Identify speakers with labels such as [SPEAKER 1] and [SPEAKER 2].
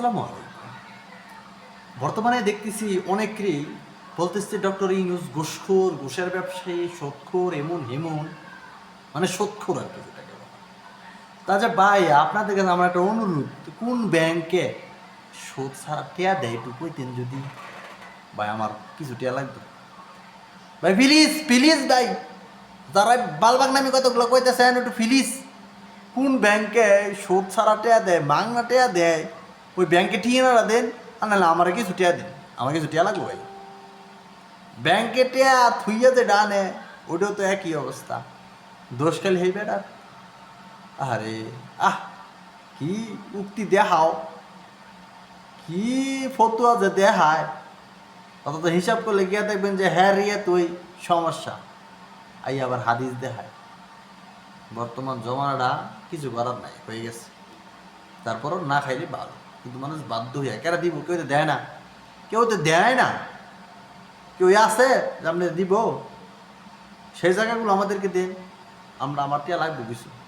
[SPEAKER 1] আসসালামু আলাইকুম। বর্তমানে দেখতেছি অনেকেরই বলতেছে, ডক্টর ইউনুস ঘুষখোর, ঘুষের ব্যবসায়ী সৎখোর এমন হেমন। মানে সৎখোর আর কি যেটাকে তাজা ভাই, আপনাদের কাছে আমার একটা অনুরোধ, কোন ব্যাংকে সুদ ছাড়া টেয়া দেয় একটু কইতেন যদি। ভাই, আমার কিছু টেয়া লাগতো ভাই প্লিজ প্লিজ ভাই, যারা বালবাগ নামে কতগুলো কইতেছেন, একটু প্লিজ কোন ব্যাংকে সুদ ছাড়া টেয়া দেয়, মাংনা টেয়া দেয়? ওই ব্যাংকে ঠিকানাটা দেন, আর নাহলে আমার কিছু টেয়া দেন? আমার কিছু টেয়া লাগবে ভাই? ব্যাংকে টেয়া থুইয়া যে ডানে ওটাও তো একই অবস্থা। দোষ খালি হেই বেটার আরে আহ, কি উক্তি দেখাও। কি ফতুয়া যে দেখায়। অত হিসাব করলে গিয়ে দেখবেন যে হ্যাঁ রিয়ে তুই, সমস্যা। আই আবার হাদিস দেখায়। বর্তমান জমানাটা কিছু করার নাই, হয়ে গেছে। তারপরও না খাইলে ভালো। কিন্তু মানুষ বাধ্য হয়ে কেরা দিব? কেউ তো দেয় না। কেউ তো দেয় না। কেউ আছে যে আপনি দিব। সেই জায়গাগুলো আমাদেরকে দেন। আমরা আমার টিয়া লাগবে কিছু।